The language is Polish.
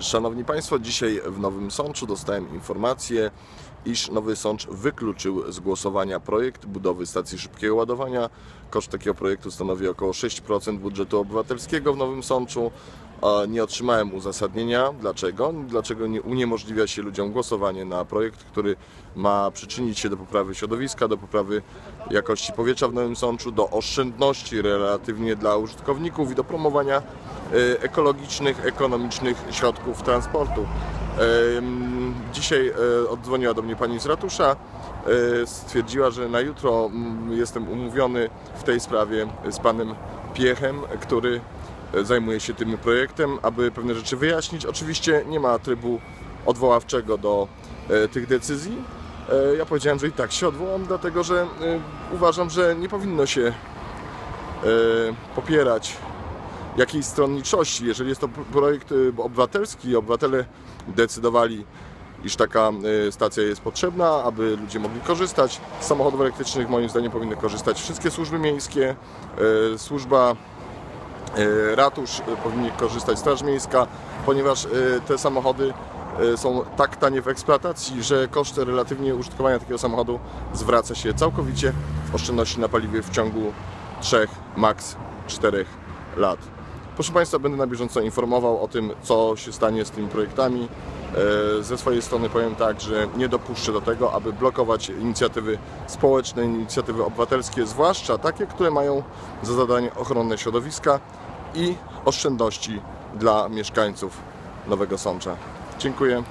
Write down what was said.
Szanowni Państwo, dzisiaj w Nowym Sączu dostałem informację, iż Nowy Sącz wykluczył z głosowania projekt budowy stacji szybkiego ładowania. Koszt takiego projektu stanowi około 6% budżetu obywatelskiego w Nowym Sączu. Nie otrzymałem uzasadnienia dlaczego. Dlaczego nie uniemożliwia się ludziom głosowanie na projekt, który ma przyczynić się do poprawy środowiska, do poprawy jakości powietrza w Nowym Sączu, do oszczędności relatywnie dla użytkowników i do promowania e, ekologicznych, ekonomicznych środków transportu. Dzisiaj e, oddzwoniła do mnie pani z ratusza. e, Stwierdziła, że na jutro mm, jestem umówiony w tej sprawie z panem Piechem, który zajmuje się tym projektem, aby pewne rzeczy wyjaśnić. Oczywiście nie ma trybu odwoławczego do e, tych decyzji. E, Ja powiedziałem, że i tak się odwołam, dlatego że e, uważam, że nie powinno się popierać jakiejś stronniczości. Jeżeli jest to projekt obywatelski, obywatele decydowali, iż taka stacja jest potrzebna, aby ludzie mogli korzystać z samochodów elektrycznych. Moim zdaniem powinny korzystać wszystkie służby miejskie, służba ratusz, y, powinni korzystać Straż Miejska, ponieważ y, te samochody są tak tanie w eksploatacji, że koszt relatywnie użytkowania takiego samochodu zwraca się całkowicie w oszczędności na paliwie w ciągu 3, maks 4 lat. Proszę Państwa, będę na bieżąco informował o tym, co się stanie z tymi projektami. E, Ze swojej strony powiem tak, że nie dopuszczę do tego, aby blokować inicjatywy społeczne, inicjatywy obywatelskie, zwłaszcza takie, które mają za zadanie ochronę środowiska i oszczędności dla mieszkańców Nowego Sącza. Dziękuję.